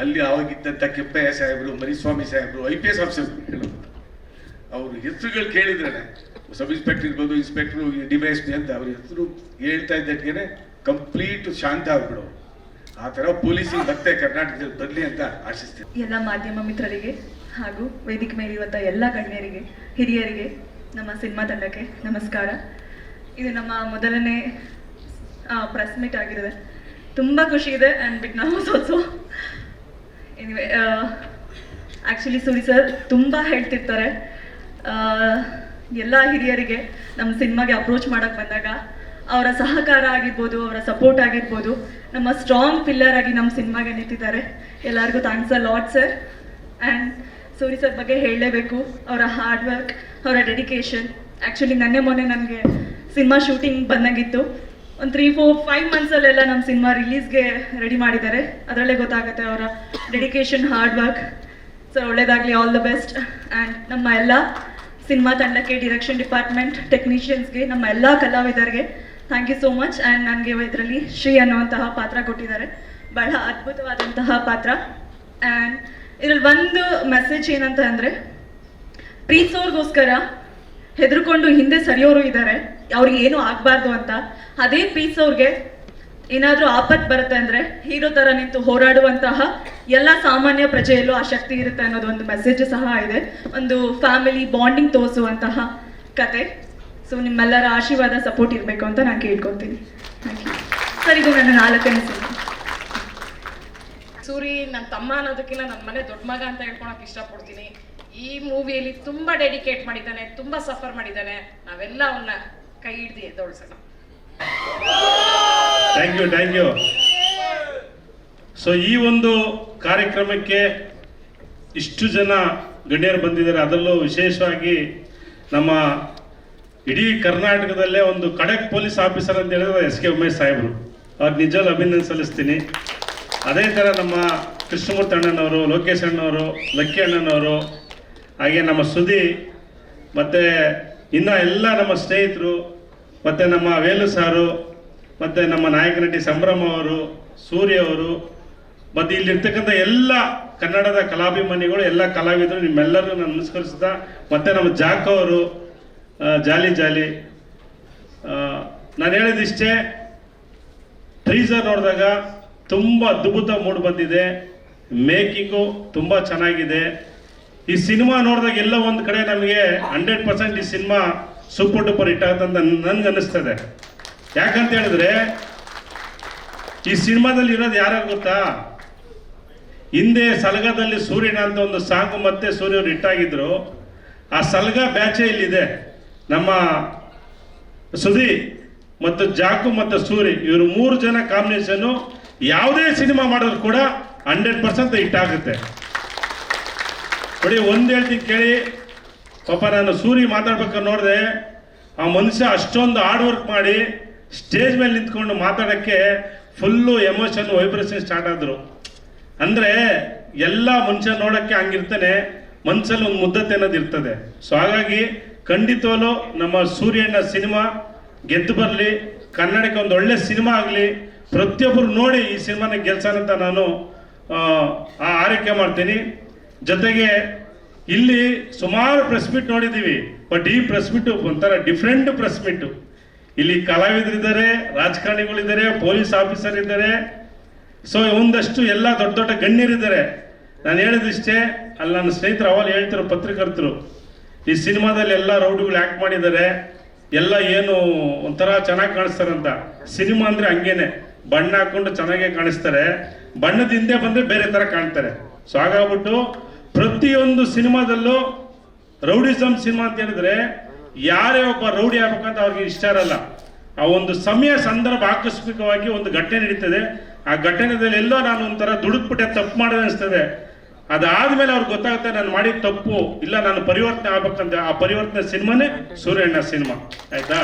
ಅಲ್ಲಿ ಅವಾಗಿದ್ದಂಥ ಕೆಪ್ಪಯ್ಯ ಸಾಹೇಬರು, ಮರಿಸ್ವಾಮಿ ಸಾಹೇಬ್ರು ಐ ಪಿ ಎಸ್ ಆಫೀಸರ್ ಅವ್ರ ಹೆಸರುಗಳು ಕೇಳಿದ್ರೇ ಸಬ್ ಇನ್ಸ್ಪೆಕ್ಟರ್ ಇರ್ಬೋದು, inspector, D Y S P ಅಂತ ಅವ್ರ ಹೆಸರು ಹೇಳ್ತಾ ಇದ್ದಕ್ಕೇನೆ ಕಂಪ್ಲೀಟ್ ಶಾಂತ ಆಗ್ಬಿಡೋರು. ಆ ತರ ಪೊಲೀಸ್ ಮತ್ತೆ ಕರ್ನಾಟಕದಲ್ಲಿ ಬರಲಿ ಅಂತ ಆಶಿಸ್ತೀನಿ. ಎಲ್ಲ ಮಾಧ್ಯಮ ಮಿತ್ರರಿಗೆ ಹಾಗೂ ವೇದಿಕೆ ಮೇಲಿರುವಂಥ ಎಲ್ಲ ಗಣ್ಯರಿಗೆ, ಹಿರಿಯರಿಗೆ ನಮ್ಮ ಸಿನಿಮಾ ತಂಡಕ್ಕೆ ನಮಸ್ಕಾರ. ಇದು ನಮ್ಮ ಮೊದಲನೇ ಪ್ರೆಸ್ ಮೀಟ್ ಆಗಿರುತ್ತೆ ತುಂಬ ಖುಷಿ ಇದೆ ಆ್ಯಂಡ್ ಬಿಟ್ ನಾವು ಸೋಸು ಎನಿವೆ ಆ್ಯಕ್ಚುಲಿ ಸೂರಿ ಸರ್ ತುಂಬ ಹೇಳ್ತಿರ್ತಾರೆ. ಎಲ್ಲ ಹಿರಿಯರಿಗೆ ನಮ್ಮ ಸಿನಿಮಾಗೆ ಅಪ್ರೋಚ್ ಮಾಡೋಕ್ಕೆ ಬಂದಾಗ ಅವರ ಸಹಕಾರ ಆಗಿರ್ಬೋದು, ಅವರ ಸಪೋರ್ಟ್ ಆಗಿರ್ಬೋದು ನಮ್ಮ ಸ್ಟ್ರಾಂಗ್ ಪಿಲ್ಲರ್ ಆಗಿ ನಮ್ಮ ಸಿನಿಮಾಗೆ ನಿಂತಿದ್ದಾರೆ. ಎಲ್ಲರಿಗೂ thanks a lot sir and Suri sir ಬಗ್ಗೆ ಹೇಳಲೇಬೇಕು. ಅವರ ಹಾರ್ಡ್ ವರ್ಕ್ ಅವರ ಡೆಡಿಕೇಶನ್ ಆ್ಯಕ್ಚುಲಿ ನನ್ನೆ ಮೊನ್ನೆ ನನಗೆ ಸಿನಿಮಾ ಶೂಟಿಂಗ್ ಬಂದಂಗಿತ್ತು. ಒಂದು ತ್ರೀ ಫೋರ್ ಫೈವ್ ಮಂತ್ಸಲ್ಲೆಲ್ಲ ನಮ್ಮ ಸಿನಿಮಾ ರಿಲೀಸ್ಗೆ ರೆಡಿ ಮಾಡಿದ್ದಾರೆ. ಅದರಲ್ಲೇ ಗೊತ್ತಾಗುತ್ತೆ ಅವರ ಡೆಡಿಕೇಶನ್ ಹಾರ್ಡ್ ವರ್ಕ್ ಸರ್ ಒಳ್ಳೇದಾಗಲಿ ಆಲ್ ದ ಬೆಸ್ಟ್ ಆ್ಯಂಡ್ ನಮ್ಮ ಎಲ್ಲ ಸಿನಿಮಾ ತಂಡಕ್ಕೆ ಡಿರೆಕ್ಷನ್ ಡಿಪಾರ್ಟ್ಮೆಂಟ್ ಟೆಕ್ನಿಷಿಯನ್ಸ್ಗೆ ನಮ್ಮ ಎಲ್ಲ ಕಲಾವಿದರಿಗೆ thank you so much and ನನಗೆ ಇದರಲ್ಲಿ ಶ್ರೀ ಅನ್ನುವಂತಹ ಪಾತ್ರ ಕೊಟ್ಟಿದ್ದಾರೆ. ಬಹಳ ಅದ್ಭುತವಾದಂತಹ ಪಾತ್ರ. ಆ್ಯಂಡ್ ಇದರಲ್ಲಿ ಒಂದು ಮೆಸೇಜ್ ಏನಂತ ಅಂದರೆ, ಪ್ರೀತ್ಸೋರ್ಗೋಸ್ಕರ ಹೆದರ್ಕೊಂಡು ಹಿಂದೆ ಸರಿಯೋರು ಇದ್ದಾರೆ. ಅವ್ರಿಗೆ ಏನೂ ಆಗಬಾರ್ದು ಅಂತ. ಅದೇ ಪ್ರೀತ್ಸೋರ್ಗೆ ಏನಾದರೂ ಆಪತ್ತು ಬರುತ್ತೆ ಅಂದರೆ ಹೀರೋ ಥರ ನಿಂತು ಹೋರಾಡುವಂತಹ ಎಲ್ಲ ಸಾಮಾನ್ಯ ಪ್ರಜೆಯಲ್ಲೂ ಆ ಶಕ್ತಿ ಇರುತ್ತೆ ಅನ್ನೋದು ಒಂದು ಮೆಸೇಜ್ ಸಹ ಇದೆ. ಒಂದು ಫ್ಯಾಮಿಲಿ ಬಾಂಡಿಂಗ್ ತೋರಿಸುವಂತಹ ಕತೆ. ಸೊ ನಿಮ್ಮೆಲ್ಲರ ಆಶೀರ್ವಾದ ಸಪೋರ್ಟ್ ಇರಬೇಕು ಅಂತ ನಾನು ಕೇಳ್ಕೊತೀನಿ. ಸರಿ ಇದು ನನ್ನ ನಾಲ್ಕನೇ ಸಿನಿಮಾ ಸೂರಿ ನನ್ನ ತಮ್ಮ ಅನ್ನೋದಕ್ಕಿಂತ ನನ್ನ ಮನೆ ದೊಡ್ಡ ಮಗ ಅಂತ ಹೇಳ್ಕೊಳಕ್ ಇಷ್ಟಪಡ್ತೀನಿ. ಈ ಮೂವಿಯಲ್ಲಿ ತುಂಬಾ ಡೆಡಿಕೇಟ್ ಮಾಡಿದ್ದಾನೆ ತುಂಬಾ ಸಫರ್ ಮಾಡಿದ್ದಾನೆ. ನಾವೆಲ್ಲ ಅವನ್ನ ಕೈ ಹಿಡ್ದು ಎದ್ದೋಳ್ಸೋಣ. Thank you thank you so ಈ ಒಂದು ಕಾರ್ಯಕ್ರಮಕ್ಕೆ ಇಷ್ಟು ಜನ ಗಣ್ಯರು ಬಂದಿದ್ದಾರೆ. ಅದರಲ್ಲೂ ವಿಶೇಷವಾಗಿ ನಮ್ಮ ಇಡೀ ಕರ್ನಾಟಕದಲ್ಲೇ ಒಂದು ಕಡೆ ಪೊಲೀಸ್ ಆಫೀಸರ್ ಅಂತ ಹೇಳಿದ್ರೆ ಎಸ್ ಕೆ ಉಮೇಶ್ ಸಾಹೇಬರು. ಅವ್ರಿಗೆ ನಿಜವಾಗ್ಲೂ ಅಭಿನಂದನೆ ಸಲ್ಲಿಸ್ತೀನಿ. ಅದೇ ಥರ ನಮ್ಮ ಕೃಷ್ಣಮೂರ್ತಿ ಅಣ್ಣನವರು, ಲೋಕೇಶ್ ಅಣ್ಣವರು ಲಕ್ಕಿ ಅಣ್ಣನವರು, ಹಾಗೆ ನಮ್ಮ ಸುದಿ ಮತ್ತು ಇನ್ನು ಎಲ್ಲ ನಮ್ಮ ಸ್ನೇಹಿತರು, ಮತ್ತು ನಮ್ಮ ವೇಲು ಸಾರು, ಮತ್ತು ನಮ್ಮ ನಾಯಕ ನಟಿ ಸಂಭ್ರಮ ಅವರು, ಸೂರ್ಯ ಅವರು, ಮತ್ತು ಇಲ್ಲಿರ್ತಕ್ಕಂಥ ಎಲ್ಲ ಕನ್ನಡದ ಕಲಾಭಿಮಾನಿಗಳು, ಎಲ್ಲ ಕಲಾವಿದರು ನಿಮ್ಮೆಲ್ಲರೂ ನಾನು ನಮಸ್ಕರಿಸ್ತಾ ಮತ್ತು ನಮ್ಮ ಜಾಕ್ ಅವರು ಜಾಲಿ ಜಾಲಿ. ನಾನು ಹೇಳಿದಿಷ್ಟೇ ಟ್ರೀಸರ್ ನೋಡಿದಾಗ ತುಂಬ ಅದ್ಭುತ ಮೂಡ್ ಬಂದಿದೆ. ಮೇಕಿಂಗು ತುಂಬ ಚೆನ್ನಾಗಿದೆ. ಈ ಸಿನಿಮಾ ನೋಡಿದಾಗ ಎಲ್ಲ ಒಂದು ಕಡೆ ನಮಗೆ ಹಂಡ್ರೆಡ್ ಪರ್ಸೆಂಟ್ ಈ ಸಿನಿಮಾ ಸೂಪರ್ ಡೂಪರ್ ಹಿಟ್ ಆಗುತ್ತಂತ ನನ್ಗೆ ಅನ್ನಿಸ್ತದೆ. ಯಾಕಂತ ಹೇಳಿದ್ರೆ, ಈ ಸಿನಿಮಾದಲ್ಲಿ ಇರೋದು ಯಾರು ಗೊತ್ತಾ? ಹಿಂದೆ ಸಲಗದಲ್ಲಿ ಸೂರ್ಯನ ಅಂತ ಒಂದು ಸಾಂಗ್ ಮತ್ತೆ ಸೂರ್ಯವ್ರು ಹಿಟ್ಟಾಗಿದ್ರು ಆ ಸಲಗ ಬ್ಯಾಚೇ ಇಲ್ಲಿದೆ. ನಮ್ಮ ಸುದಿ ಮತ್ತು ಜಾಕು ಮತ್ತು ಸೂರಿ, ಇವರು ಮೂರು ಜನ ಕಾಂಬಿನೇಷನ್ನು ಯಾವುದೇ ಸಿನಿಮಾ ಮಾಡಿದ್ರು ಕೂಡ ಹಂಡ್ರೆಡ್ ಪರ್ಸೆಂಟ್ ಹಿಟ್ ಆಗುತ್ತೆ. ನೋಡಿ, ಒಂದು ಹೇಳ್ತೀನಿ ಕೇಳಿ. ಪಾಪ ನಾನು ಸೂರಿ ಮಾತಾಡ್ಬೇಕಾದ್ರೆ ನೋಡಿದೆ, ಆ ಮನುಷ್ಯ ಅಷ್ಟೊಂದು ಹಾರ್ಡ್ ವರ್ಕ್ ಮಾಡಿ ಸ್ಟೇಜ್ ಮೇಲೆ ನಿಂತ್ಕೊಂಡು ಮಾತಾಡೋಕ್ಕೆ ಫುಲ್ಲು ಎಮೋಷನ್ ವೈಬ್ರೇಷನ್ ಸ್ಟಾರ್ಟ್ ಆದರು. ಅಂದರೆ ಎಲ್ಲ ಮನುಷ್ಯ ನೋಡೋಕ್ಕೆ ಹಂಗಿರ್ತಾನೆ ಮನಸ್ಸಲ್ಲಿ ಒಂದು ಮುದ್ದತೆ ಅನ್ನೋದು ಇರ್ತದೆ. ಸೊ ಹಾಗಾಗಿ ಖಂಡಿತವಲ್ಲೂ ನಮ್ಮ ಸೂರ್ಯಣ್ಣ ಸಿನಿಮಾ ಗೆದ್ದು ಬರಲಿ, ಕನ್ನಡಕ್ಕೆ ಒಂದು ಒಳ್ಳೆ ಸಿನಿಮಾ ಆಗಲಿ, ಪ್ರತಿಯೊಬ್ಬರು ನೋಡಿ ಈ ಸಿನಿಮಾನ ಗೆಲ್ಸೋಣಂತ ನಾನು ಆರೈಕೆ ಮಾಡ್ತೀನಿ. ಜೊತೆಗೆ ಇಲ್ಲಿ ಸುಮಾರು ಪ್ರೆಸ್ ಮೀಟ್ ನೋಡಿದ್ದೀವಿ ಬಟ್ ಈ ಪ್ರೆಸ್ ಮೀಟು ಒಂಥರ ಡಿಫ್ರೆಂಟ್ ಪ್ರೆಸ್ ಮೀಟು ಇಲ್ಲಿ ಕಲಾವಿದರಿದ್ದಾರೆ, ರಾಜಕಾರಣಿಗಳಿದ್ದಾರೆ ಪೊಲೀಸ್ ಆಫೀಸರ್ ಇದ್ದಾರೆ. ಸೊ ಒಂದಷ್ಟು ಎಲ್ಲ ದೊಡ್ಡ ದೊಡ್ಡ ಗಣ್ಯರಿದ್ದಾರೆ. ನಾನು ಹೇಳಿದಿಷ್ಟೇ, ಅಲ್ಲಿ ನನ್ನ ಸ್ನೇಹಿತರು ಅವಾಗ ಹೇಳ್ತಿರೋ ಪತ್ರಕರ್ತರು ಈ ಸಿನಿಮಾದಲ್ಲಿ ಎಲ್ಲ ರೌಡಿಗಳು ಆ್ಯಕ್ಟ್ ಮಾಡಿದ್ದಾರೆ. ಎಲ್ಲ ಏನು ಒಂಥರ ಚೆನ್ನಾಗಿ ಕಾಣಿಸ್ತಾರಂತ ಸಿನಿಮಾ ಅಂದ್ರೆ ಹಂಗೇನೆ. ಬಣ್ಣ ಹಾಕೊಂಡು ಚೆನ್ನಾಗೇ ಕಾಣಿಸ್ತಾರೆ. ಬಣ್ಣದ ಹಿಂದೆ ಬಂದ್ರೆ ಬೇರೆ ತರ ಕಾಣ್ತಾರೆ. ಸೊ ಹಾಗಾಗ್ಬಿಟ್ಟು ಪ್ರತಿಯೊಂದು ಸಿನಿಮಾದಲ್ಲೂ ರೌಡಿಸಮ್ ಸಿನಿಮಾ ಅಂತ ಹೇಳಿದ್ರೆ ಯಾರೇ ಒಬ್ಬ ರೌಡಿ ಆಗ್ಬೇಕಂತ ಅವ್ರಿಗೆ ಇಷ್ಟ ಇರಲ್ಲ. ಆ ಒಂದು ಸಮಯ ಸಂದರ್ಭ ಆಕಸ್ಮಿಕವಾಗಿ ಒಂದು ಘಟನೆ ನಡೀತದೆ. ಆ ಘಟನೆದಲ್ಲಿ ಎಲ್ಲೋ ನಾನು ಒಂಥರ ದುಡುಕ್ಬಿಟ್ಟೆ, ತಪ್ಪು ಮಾಡಿದೆ ಅನಿಸ್ತದೆ. ಅದಾದ್ಮೇಲೆ ಅವ್ರಿಗೆ ಗೊತ್ತಾಗುತ್ತೆ ನಾನು ಮಾಡಿದ ತಪ್ಪು, ಇಲ್ಲ ನಾನು ಪರಿವರ್ತನೆ ಆಗ್ಬೇಕಂತ ಆ ಪರಿವರ್ತನೆ ಸಿನಿಮಾನೇ ಸೂರ್ಯಣ್ಣ ಸಿನಿಮಾ, ಆಯ್ತಾ?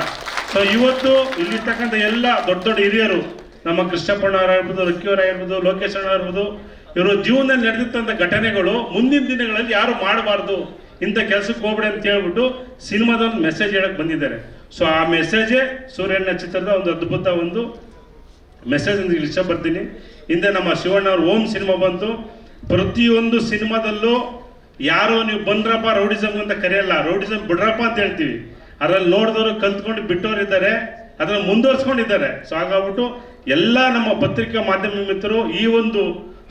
ಸೊ ಇವತ್ತು ಇಲ್ಲಿರ್ತಕ್ಕಂಥ ಎಲ್ಲ ದೊಡ್ಡ ದೊಡ್ಡ ಹಿರಿಯರು, ನಮ್ಮ ಕೃಷ್ಣಪ್ಪಣ್ಣ ಆಗಿರ್ಬೋದು ರಕ್ಕಿಯವರ ಆಗಿರ್ಬೋದು, ಲೋಕೇಶ್ ಅಣ್ಣ ಆಗಿರ್ಬೋದು, ಇವರು ಜೀವನದಲ್ಲಿ ನಡೆದಿತ್ತಂತ ಘಟನೆಗಳು ಮುಂದಿನ ದಿನಗಳಲ್ಲಿ ಯಾರು ಮಾಡಬಾರ್ದು, ಇಂಥ ಕೆಲ್ಸಕ್ಕೆ ಹೋಗ್ಬೇಡಿ ಅಂತ ಹೇಳ್ಬಿಟ್ಟು ಸಿನಿಮಾದ ಒಂದು ಮೆಸೇಜ್ ಹೇಳಕ್ ಬಂದಿದ್ದಾರೆ. ಸೊ ಆ ಮೆಸೇಜೇ ಸೂರ್ಯಣ್ಣ ಚಿತ್ರದ ಒಂದು ಅದ್ಭುತ ಒಂದು ಮೆಸೇಜ್ ಅಂತ ಇಲ್ಲಿ ಇಷ್ಟಪಡ್ತೀನಿ ಹಿಂದೆ ನಮ್ಮ ಶಿವಣ್ಣ ಅವ್ರ ಓಮ್ ಸಿನಿಮಾ ಬಂತು. ಪ್ರತಿಯೊಂದು ಸಿನಿಮಾದಲ್ಲೂ ಯಾರೋ ನೀವು ಬಂದ್ರಪ್ಪ ರೌಡಿಸಮ್ ಅಂತ ಕರೆಯಲ್ಲ ರೌಡಿಸಮ್ ಬಿಡ್ರಪ್ಪ ಅಂತ ಹೇಳ್ತೀವಿ. ಅದ್ರಲ್ಲಿ ನೋಡಿದವರು ಕಲ್ತ್ಕೊಂಡು ಬಿಟ್ಟವ್ರು ಇದ್ದಾರೆ ಅದನ್ನ ಮುಂದುವರ್ಸ್ಕೊಂಡಿದ್ದಾರೆ. ಸೊ ಹಾಗಾಗ್ಬಿಟ್ಟು ಎಲ್ಲ ನಮ್ಮ ಪತ್ರಿಕಾ ಮಾಧ್ಯಮ ಮಿತ್ರರು ಈ ಒಂದು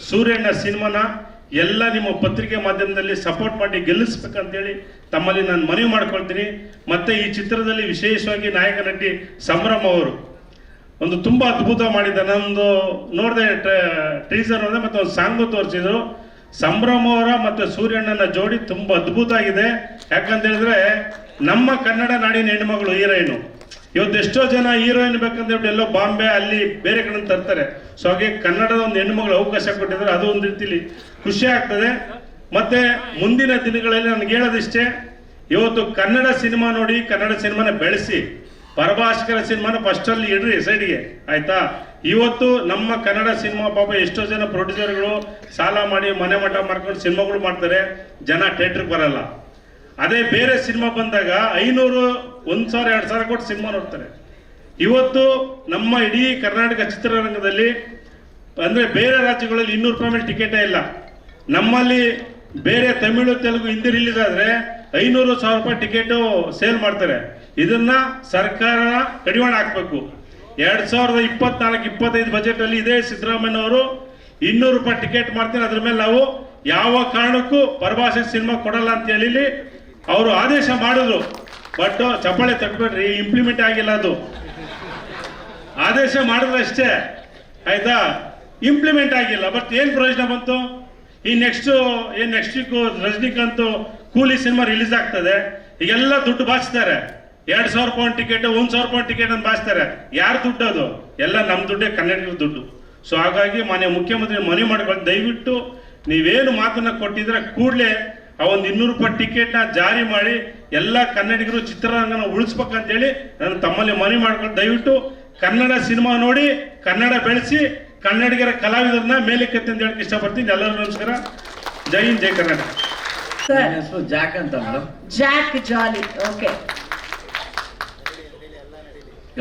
ಸೂರ್ಯಣ್ಣ ಸಿನಿಮಾನ ಎಲ್ಲ ನಿಮ್ಮ ಪತ್ರಿಕೆ ಮಾಧ್ಯಮದಲ್ಲಿ ಸಪೋರ್ಟ್ ಮಾಡಿ ಗೆಲ್ಲಿಸ್ಬೇಕಂತೇಳಿ ತಮ್ಮಲ್ಲಿ ನಾನು ಮನವಿ ಮಾಡ್ಕೊಳ್ತೀನಿ. ಮತ್ತೆ ಈ ಚಿತ್ರದಲ್ಲಿ ವಿಶೇಷವಾಗಿ ನಾಯಕ ನಟಿ ಸಂಭ್ರಮ ಅವರು. ಒಂದು ತುಂಬಾ ಅದ್ಭುತ ಮಾಡಿದ್ದ. ನಂದು ನೋಡಿದೆ ಟೀಸರ್ ಅಂದ್ರೆ ಮತ್ತೆ ಒಂದು ಸಾಂಗು ತೋರಿಸಿದ್ರು. ಸಂಭ್ರಮ ಅವರ ಮತ್ತೆ ಸೂರ್ಯಣ್ಣನ ಜೋಡಿ ತುಂಬಾ ಅದ್ಭುತ ಆಗಿದೆ. ಯಾಕಂತ ಹೇಳಿದ್ರೆ, ನಮ್ಮ ಕನ್ನಡ ನಾಡಿನ ಹೆಣ್ಮಗಳು ಹೀರೋಯಿನು. ಇವತ್ತು ಎಷ್ಟೋ ಜನ ಹೀರೋಯಿನ್ ಬೇಕಂತ ಹೇಳ್ಬಿಟ್ಟು ಎಲ್ಲೋ ಬಾಂಬೆ ಅಲ್ಲಿ ಬೇರೆ ಕಡೆ ತರ್ತಾರೆ. ಸೊ ಹಾಗೆ ಕನ್ನಡದ ಒಂದು ಹೆಣ್ಮಗಳು ಅವಕಾಶ ಕೊಟ್ಟಿದ್ರೆ ಅದು ಒಂದು ರೀತಿಲಿ ಖುಷಿ ಆಗ್ತದೆ. ಮತ್ತೆ ಮುಂದಿನ ದಿನಗಳಲ್ಲಿ ನನಗೆ ಹೇಳೋದಿಷ್ಟೇ, ಇವತ್ತು ಕನ್ನಡ ಸಿನಿಮಾ ನೋಡಿ ಕನ್ನಡ ಸಿನಿಮಾನ ಬೆಳೆಸಿ. ಪರಭಾಷಕರ ಸಿನಿಮಾನ ಫಸ್ಟ್ ಅಲ್ಲಿ ಇಡ್ರಿ ಸೈಡ್ಗೆ ಆಯ್ತಾ? ಇವತ್ತು ನಮ್ಮ ಕನ್ನಡ ಸಿನಿಮಾ ಪಾಪ ಎಷ್ಟೋ ಜನ ಪ್ರೊಡ್ಯೂಸರ್ಗಳು ಸಾಲ ಮಾಡಿ ಮನೆ ಮಠ ಮಾಡ್ಕೊಂಡು ಸಿನಿಮಾಗಳು ಮಾಡ್ತಾರೆ, ಜನ ಥಿಯೇಟ್ರಿಗೆ ಬರಲ್ಲ. ಅದೇ ಬೇರೆ ಸಿನಿಮಾ ಬಂದಾಗ ಐನೂರು, ಒಂದು ಸಾವಿರ, ಎರಡು ಸಾವಿರ ಕೊಟ್ಟು ಸಿನಿಮಾ ನೋಡ್ತಾರೆ. ಇವತ್ತು ನಮ್ಮ ಇಡೀ ಕರ್ನಾಟಕ ಚಿತ್ರರಂಗದಲ್ಲಿ, ಅಂದ್ರೆ ಬೇರೆ ರಾಜ್ಯಗಳಲ್ಲಿ ಇನ್ನೂರು ರೂಪಾಯಿ ಮೇಲೆ ಟಿಕೆಟೇ ಇಲ್ಲ. ನಮ್ಮಲ್ಲಿ ಬೇರೆ ತಮಿಳು, ತೆಲುಗು, ಹಿಂದಿ ರಿಲೀಸ್ ಆದರೆ ಐನೂರು ಸಾವಿರ ರೂಪಾಯಿ ಟಿಕೆಟ್ ಸೇಲ್ ಮಾಡ್ತಾರೆ. ಇದನ್ನ ಸರ್ಕಾರ ಕಡಿವಾಣ ಹಾಕ್ಬೇಕು. ಎರಡ್ ಸಾವಿರದ ಇಪ್ಪತ್ನಾಲ್ಕು, ಇಪ್ಪತ್ತೈದು ಬಜೆಟ್ ಅಲ್ಲಿ ಇದೇ ಸಿದ್ದರಾಮಯ್ಯ ಅವರು ಇನ್ನೂರು ರೂಪಾಯಿ ಟಿಕೆಟ್ ಮಾಡ್ತೀನಿ, ಅದ್ರ ಮೇಲೆ ನಾವು ಯಾವ ಕಾರಣಕ್ಕೂ ಪರಭಾಷೆ ಸಿನಿಮಾ ಕೊಡಲ್ಲ ಅಂತ ಹೇಳಿ ಅವರು ಆದೇಶ ಮಾಡಿದ್ರು. ಬಟ್ ಚಪ್ಪಾಳೆ ತಟ್ಬೇಡ್ರಿ ಇಂಪ್ಲಿಮೆಂಟ್ ಆಗಿಲ್ಲ ಅದು. ಆದೇಶ ಮಾಡಿದ್ರೆ ಅಷ್ಟೇ ಆಯ್ತಾ? ಇಂಪ್ಲಿಮೆಂಟ್ ಆಗಿಲ್ಲ. ಬಟ್ ಏನು ಪ್ರಯೋಜನ ಬಂತು? ಈ ನೆಕ್ಸ್ಟ್ ಏನು ನೆಕ್ಸ್ಟ್ ವೀಕ್ ರಜನಿಕಾಂತ್ ಕೂಲಿ ಸಿನಿಮಾ ರಿಲೀಸ್ ಆಗ್ತದೆ. ಈಗೆಲ್ಲ ದುಡ್ಡು ಬಾಚ್ತಾರೆ ಎರಡ್ ಸಾವಿರ ರೂಪಾಯಿ ಟಿಕೆಟ್ ಒಂದು ಸಾವಿರ ರೂಪಾಯಿ ಟಿಕೆಟ್ ಅಂತ ಬಾಯಿಸ್ತಾರೆ. ಯಾರು ದುಡ್ಡು ಅದು? ಎಲ್ಲ ನಮ್ಮ ದುಡ್ಡೇ ಕನ್ನಡಿಗರ ದುಡ್ಡು. ಸೊ ಹಾಗಾಗಿ ಮಾನ್ಯ ಮುಖ್ಯಮಂತ್ರಿ ಮನವಿ ಮಾಡ್ಕೊಂಡು ದಯವಿಟ್ಟು ನೀವೇನು ಮಾತನ್ನ ಕೊಟ್ಟಿದ್ರೆ ಕೂಡಲೇ ಆ ಒಂದು ಇನ್ನೂರು ರೂಪಾಯಿ ಟಿಕೆಟ್ನ ಜಾರಿ ಮಾಡಿ ಎಲ್ಲ ಕನ್ನಡಿಗರು ಚಿತ್ರರಂಗನ ಉಳಿಸ್ಬೇಕಂತೇಳಿ ನಾನು ತಮ್ಮಲ್ಲಿ ಮನವಿ ಮಾಡ್ಕೊಂಡು ದಯವಿಟ್ಟು ಕನ್ನಡ ಸಿನಿಮಾ ನೋಡಿ ಕನ್ನಡ ಬೆಳೆಸಿ ಕನ್ನಡಿಗರ ಕಲಾವಿದರನ್ನ ಮೇಲಕ್ಕೆತ್ತಿ ಅಂತ ಹೇಳಕ್ ಇಷ್ಟಪಡ್ತೀನಿ. ಎಲ್ಲರಿಗೂ ನಮಸ್ಕಾರ. ಜೈ ಹಿಂದ್ ಜೈ ಕರ್ನಾಟಕ. ಜಾಕ್ ಅಂತ ಜಾಕ್ ಜಾಲಿ. ಓಕೆ.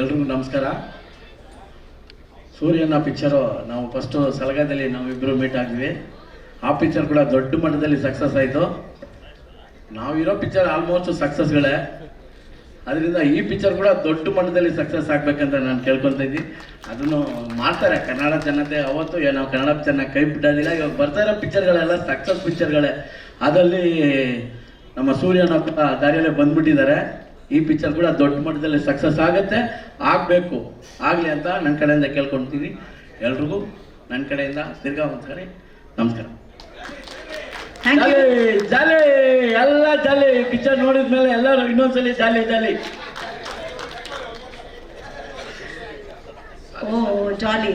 ಎಲ್ರಿಗೂ ನಮಸ್ಕಾರ. ಸೂರ್ಯನ ಪಿಕ್ಚರು ನಾವು ಫಸ್ಟು ಸಲಗದಲ್ಲಿ ನಾವಿಬ್ಬರು ಮೀಟ್ ಆಗಿದ್ವಿ. ಆ ಪಿಕ್ಚರ್ ಕೂಡ ದೊಡ್ಡ ಮಟ್ಟದಲ್ಲಿ ಸಕ್ಸಸ್ ಆಯಿತು. ನಾವಿರೋ ಪಿಕ್ಚರ್ ಆಲ್ಮೋಸ್ಟ್ ಸಕ್ಸಸ್ಗಳೇ ಅದರಿಂದ ಈ ಪಿಕ್ಚರ್ ಕೂಡ ದೊಡ್ಡ ಮಟ್ಟದಲ್ಲಿ ಸಕ್ಸಸ್ ಆಗಬೇಕಂತ ನಾನು ಕೇಳ್ಕೊತಾ ಇದ್ದೀನಿ. ಅದನ್ನು ಮಾಡ್ತಾರೆ ಕನ್ನಡ ಜನತೆ. ಅವತ್ತು ನಾವು ಕನ್ನಡ ಪಿಕ್ಚರ್ನ ಕೈ ಬಿಡೋದಿಲ್ಲ. ಇವಾಗ ಬರ್ತಾ ಇರೋ ಪಿಕ್ಚರ್ಗಳೆಲ್ಲ ಸಕ್ಸಸ್ ಪಿಕ್ಚರ್ಗಳೇ ಅದರಲ್ಲಿ ನಮ್ಮ ಸೂರ್ಯನ ದಾರಿಯಲ್ಲೇ ಬಂದ್ಬಿಟ್ಟಿದ್ದಾರೆ. ಈ ಪಿಕ್ಚರ್ ಕೂಡ ದೊಡ್ಡ ಮಟ್ಟದಲ್ಲಿ ಸಕ್ಸಸ್ ಆಗುತ್ತೆ ಆಗಬೇಕು. ಆಗಲಿ ಅಂತ ನನ್ನ ಕಡೆಯಿಂದ ಕೇಳ್ಕೊಳ್ತೀನಿ ಎಲ್ರಿಗೂ ನನ್ನ ಕಡೆಯಿಂದ ತಿರ್ಗಾ ಒಂದ್ಸರಿ ನಮಸ್ಕಾರ. ಥ್ಯಾಂಕ್ ಯು ಜಾಲಿ ಎಲ್ಲ ಜಾಲಿ. ಪಿಕ್ಚರ್ ನೋಡಿದ್ಮೇಲೆ ಎಲ್ಲರೂ ಇನ್ನೊಂದ್ಸಲಿ ಜಾಲಿ ಜಾಲಿ. ಓ ಜಾಲಿ.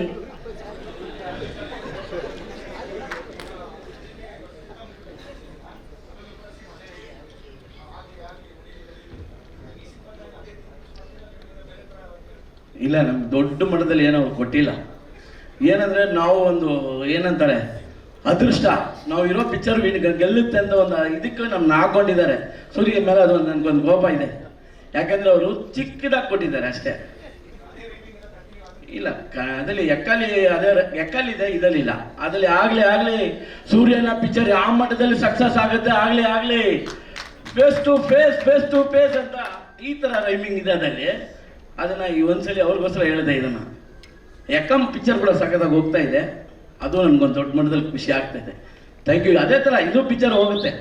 ಇಲ್ಲ ನಮ್ಗೆ ದೊಡ್ಡ ಮಟ್ಟದಲ್ಲಿ ಏನೋ ಅವ್ರು ಕೊಟ್ಟಿಲ್ಲ. ಏನಂದ್ರೆ ನಾವು ಒಂದು ಏನಂತಾರೆ, ಅದೃಷ್ಟ. ನಾವು ಇರೋ ಪಿಕ್ಚರ್ ಗೆಲ್ಲುತ್ತೆ ಅಂತ ಒಂದು ಇದಕ್ಕೆ ನಮ್ಮನ್ನ ಹಾಕೊಂಡಿದ್ದಾರೆ. ಸೂರ್ಯ ಮೇಲೆ ಅದೊಂದು ನನಗೊಂದು ಕೋಪ ಇದೆ. ಯಾಕಂದ್ರೆ ಅವರು ಚಿಕ್ಕದಾಗಿ ಕೊಟ್ಟಿದ್ದಾರೆ ಅಷ್ಟೇ. ಇಲ್ಲ ಎಕ್ಕಲ್ಲಿ ಎಕ್ಕಲಿ ಅದೇ ಎಕ್ಕಲಿದೆ ಇದರಲ್ಲಿಲ್ಲ. ಅದಲ್ಲಿ ಆಗಲಿ ಆಗಲಿ ಸೂರ್ಯನ ಪಿಕ್ಚರ್ ಆ ಮಟ್ಟದಲ್ಲಿ ಸಕ್ಸಸ್ ಆಗುತ್ತೆ, ಆಗಲಿ ಆಗಲಿ. Face to face face to face ಅಂತ ಈ ತರ ರೈಮಿಂಗ್ ಇದೆ ಅದಲ್ಲಿ ಅದನ್ನ ಈ ಒಂದ್ಸಲಿ ಅವ್ರಿಗೋಸ್ಕರ ಹೇಳಿದೆ ಇದನ್ನ. ಯಾಕಮ್ ಪಿಕ್ಚರ್ ಕೂಡ ಸಖತ್ತಾಗಿ ಹೋಗ್ತಾ ಇದೆ. ಅದು ನನ್ಗೊಂದು ದೊಡ್ಡ ಮಟ್ಟದಲ್ಲಿ ಖುಷಿ ಆಗ್ತಾ ಇದೆ. ಥ್ಯಾಂಕ್ ಯು ಅದೇ ಥರ ಇದು ಪಿಕ್ಚರ್ ಹೋಗುತ್ತೆ.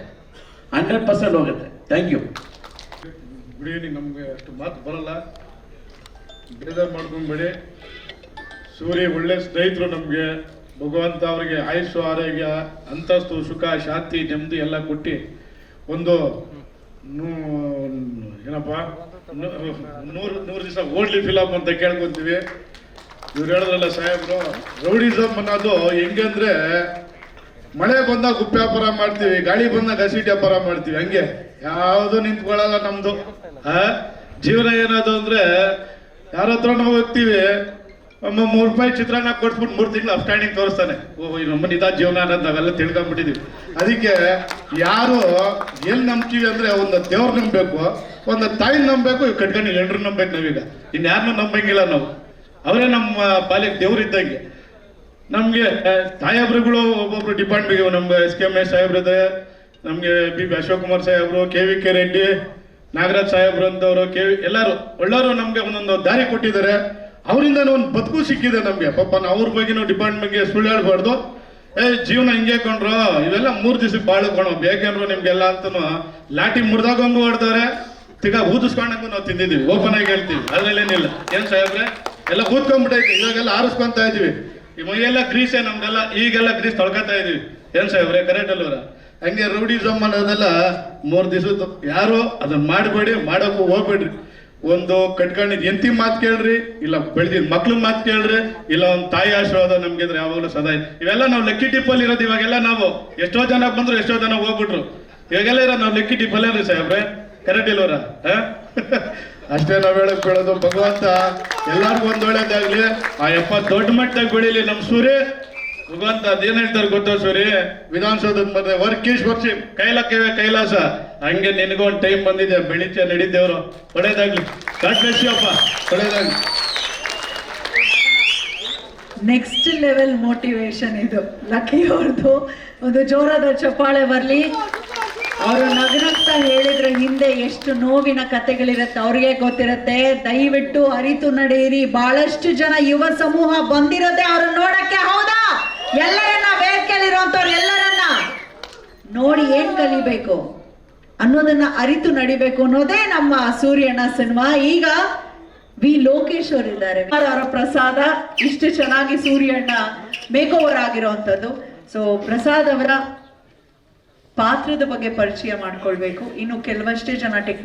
ಹಂಡ್ರೆಡ್ ಪರ್ಸೆಂಟ್ ಹೋಗುತ್ತೆ. ಥ್ಯಾಂಕ್ ಯು ಗುಡ್ ಈವ್ನಿಂಗ್ ನಮಗೆ ಅಷ್ಟು ಮಾತು ಬರಲ್ಲ. ಬೇಜಾರು ಮಾಡ್ಕೊಂಬೇಡಿ. ಸೂರ್ಯ ಒಳ್ಳೆ ಸ್ನೇಹಿತರು ನಮಗೆ. ಭಗವಂತ ಅವರಿಗೆ ಆಯುಷು ಆರೋಗ್ಯ, ಅಂತಸ್ತು, ಸುಖ, ಶಾಂತಿ, ನೆಮ್ಮದಿ ಎಲ್ಲ ಕೊಟ್ಟು ಒಂದು ಏನಪ್ಪ? ನೂರು ನೂರು ದಿವಸ ಓಡ್ಲಿ ಫಿಲಮ್ ಅಂತ ಕೇಳ್ಕೊಂತೀವಿ. ಇವ್ರು ಹೇಳಿದ್ರಲ್ಲ ಸಾಹೇಬ್ರು ರೌಡಿಸಮ್ ಅನ್ನೋದು ಹೆಂಗಂದ್ರೆ ಮಳೆ ಬಂದಾಗ ಉಪ್ಪು ವ್ಯಾಪಾರ ಮಾಡ್ತೀವಿ, ಗಾಳಿ ಬಂದಾಗ ಹಸಿಟ್ ವ್ಯಾಪಾರ ಮಾಡ್ತೀವಿ, ಹಂಗೆ. ಯಾವುದು ನಿಂತ್ಕೊಳ್ಳಲ್ಲ ನಮ್ದು. ಜೀವನ ಏನದು ಅಂದ್ರೆ ಯಾರ ಹತ್ರ ನಾವು ಹೋಗ್ತೀವಿ. ಮೂರು ರೂಪಾಯಿ ಚಿತ್ರಾನ್ನ ಕೊಡ್ಸ್ಬಿಟ್ಟು ಮೂರು ತಿಂಗಳು ಅಪ್ಸ್ಟ್ಯಾಂಡಿಂಗ್ ತೋರಿಸ್ತಾನೆ. ಓ ನಮ್ಮ ಇದ ಜೀವನ ಅನ್ನೋದು ನಾವೆಲ್ಲ ತಿಳ್ಕೊಂಡ್ಬಿಟ್ಟಿದೀವಿ ಅದಕ್ಕೆ ಯಾರು ಎಲ್ಲಿ ನಂಬ್ತೀವಿ ಅಂದ್ರೆ ಒಂದು ದೇವ್ರು ನಂಬಬೇಕು, ಒಂದು ತಾಯಿ ನಂಬಬೇಕು ಇವ್ ಕಟ್ಕೊಂಡು ಎಲ್ರು ನಂಬೇಕು ನಾವೀಗ. ಇನ್ಯಾರನ್ನೂ ನಂಬಂಗಿಲ್ಲ ನಾವು. ಅವರೇ ನಮ್ಮ ಪಾಲಿಗೆ ದೇವ್ರು ಇದ್ದಂಗೆ. ನಮಗೆ ಸಾಹೇಬ್ರುಗಳು ಒಬ್ಬೊಬ್ರು ಡಿಪಾರ್ಟ್ಮೆಂಟ್ ನಮ್ಗೆ ಎಸ್ ಕೆ ಎಂ ಎಸ್ ಸಾಹೇಬ್ರು ನಮಗೆ ಬಿ ಬಿ ಅಶೋಕ್ ಕುಮಾರ್ ಸಾಹೇಬ್ರು, K V K Reddy, Nagaraj ಸಾಹೇಬ್ರು ಅಂತವರು, ಕೆ ವಿ ಎಲ್ಲರೂ. ಒಳ್ಳೆಯವರು ನಮಗೆ ಒಂದೊಂದು ದಾರಿ ಕೊಟ್ಟಿದ್ದಾರೆ. ಅವರಿಂದ ಒಂದು ಬದುಕು ಸಿಕ್ಕಿದೆ ನಮಗೆ. ಪಾಪ ಅವ್ರ ಬಗ್ಗೆ ನಾವು ಡಿಪಾರ್ಟ್ಮೆಂಟ್ಗೆ ಸುಳ್ಳು ಹೇಳ್ಬಾರ್ದು ಏ, ಜೀವನ ಹಿಂಗೆ ಕೊಂಡ್ರು ಇವೆಲ್ಲ ಮೂರು ದಿವಸಕ್ಕೆ ಬಾಳು ಕೊಣೋ. ಬೇಕೇನ್ರು ನಿಮ್ಗೆಲ್ಲ ಅಂತನೂ ಲಾಟಿ ಮುರಿದಾಗಂಗು ಹೊಡ್ತಾರೆ ತಿಗ ಊದಿಸ್ಕೊಂಡಂಗು ನಾವು ತಿಂದಿದ್ದೀವಿ. ಓಪನ್ ಆಗಿ ಹೇಳ್ತೀವಿ. ಅದ್ರಲ್ಲೇನಿಲ್ಲ ಏನು ಸಾಹೇಬ್ರೆ? ಎಲ್ಲ ಊದ್ಕೊಂಡ್ಬಿಟ್ಟೈತಿ ಇವಾಗೆಲ್ಲ ಆರಿಸ್ಕೊಂತ ಇದೀವಿ. ಈ ಮೈಯೆಲ್ಲ ಗ್ರೀಸೆ ನಮ್ದೆಲ್ಲ. ಈಗೆಲ್ಲ ಗ್ರೀಸ್ ತೊಳ್ಕೊತಾ ಇದೀವಿ. ಏನ್ ಸಾಹೇಬ್ರೆ? ಕರೆಕ್ಟ್ ಅಲ್ವರ ಹಂಗೆ ರೌಡಿಸಮ್ ಅನ್ನೋದೆಲ್ಲ ಮೂರು ದಿವಸದ್ದು ಯಾರು ಅದನ್ನ ಮಾಡಬೇಡಿ, ಮಾಡೋಕ್ಕೂ ಹೋಗ್ಬೇಡ್ರಿ. ಒಂದು ಕಟ್ಕೊಂಡಿದ್ ಎಂತಿ ಮಾತು ಕೇಳ್ರಿ, ಇಲ್ಲ ಬೆಳೆದಿದ್ ಮಕ್ಳ ಮಾತು ಕೇಳ್ರಿ, ಇಲ್ಲ ಒಂದು ತಾಯಿ ಆಶೀರ್ವಾದ ನಮ್ಗೆ ಇದ್ರೆ ಯಾವಾಗಲೂ ಸದಾ. ಇವೆಲ್ಲ ನಾವು ಲೆಕ್ಕಿ ಟಿಪ್ಪಲ್ಲಿ ಇರೋದು ಇವಾಗೆಲ್ಲ ನಾವು ಎಷ್ಟೋ ಜನ ಬಂದ್ರು ಎಷ್ಟೋ ಜನ ಹೋಗ್ಬಿಟ್ರು. ಇವಾಗೆಲ್ಲ ಇರೋ ನಾವು ಲೆಕ್ಕಿ ಟಿಪ್ಪಲ್ಲೇ ರೀ ಸಾಹೇಬ್ರೆ? ಕರೆಕ್ಟ್ ಇಲ್ವರ ಅಷ್ಟೇ ನಾವ್ ಹೇಳಕ್ ಬೇಡೋದು ಭಗವಂತ. ಎಲ್ಲಾರ್ಗು ಒಂದ್ ಒಳ್ಳೇದಾಗ್ಲಿ. ಆ ಯಪ್ಪ ದೊಡ್ಡ ಮಟ್ಟದಾಗ ಬೆಳೀಲಿ ನಮ್ ಸೂರ್ಯ ಭಗವಂತ ಅದೇನ್ ಹೇಳ್ತಾರೆ ಗೊತ್ತೋ ಸೂರಿ? ವಿಧಾನಸೌಧದ ಮತ್ತೆ ವರ್ಕೀಶ್ ವರ್ಷಿ ಕೈಲಾಸ. ಹಂಗೆ ನಿನಗೂ ಒಂದು ಟೈಮ್ ಬಂದಿದೆ. ಬೆಳಿಗ್ಗೆ ನಡೀದೇವ್ರು ಒಳ್ಳೇದಾಗ್ಲಿ. ಅಪ್ಪ. ಒಳ್ಳೇದಾಗ್ಲಿ. ನೆಕ್ಸ್ಟ್ ಲೆವೆಲ್ ಮೋಟಿವೇಶನ್ ಇದು. ಲಕ್ಕಿ ಅವ್ರದ್ದು ಒಂದು ಜೋರಾದ ಚಪ್ಪಾಳೆ ಬರಲಿ. ಅವರು ನಗನಗ್ತಾ ಹೇಳಿದ್ರೆ ಹಿಂದೆ ಎಷ್ಟು ನೋವಿನ ಕತೆಗಳಿರುತ್ತೆ ಅವ್ರಿಗೆ ಗೊತ್ತಿರುತ್ತೆ. ದಯವಿಟ್ಟು ಅರಿತು ನಡೆಯಿರಿ. ಬಹಳಷ್ಟು ಜನ ಯುವ ಸಮೂಹ ಬಂದಿರತ್ತೆ ಅವ್ರನ್ನ ನೋಡಕ್ಕೆ ಹೌದಾ? ಎಲ್ಲರನ್ನ ವೇದಿಕೆಯಲ್ಲಿರುವಂತವ್ರು ಎಲ್ಲರನ್ನ ನೋಡಿ ಏನ್ ಕಲಿಬೇಕು? ಅನ್ನೋದನ್ನ ಅರಿತು ನಡಿಬೇಕು ಅನ್ನೋದೇ ನಮ್ಮ ಸೂರ್ಯಣ್ಣ ಸಿನಿಮಾ. ಈಗ ವಿ ಲೋಕೇಶ್ ಅವರು ಇದ್ದಾರೆ ಅವರ ಪ್ರಸಾದ ಇಷ್ಟು ಚೆನ್ನಾಗಿ ಸೂರ್ಯಣ್ಣ ಮೇಕ್ ಓವರ್ ಆಗಿರುವಂತದ್ದು ಸೊ ಪ್ರಸಾದ್ ಅವರ ಪಾತ್ರದ ಬಗ್ಗೆ ಪರಿಚಯ ಮಾಡ್ಕೊಳ್ಬೇಕು. ಇನ್ನು ಕೆಲವಷ್ಟೇ ಜನ ಟೆಕ್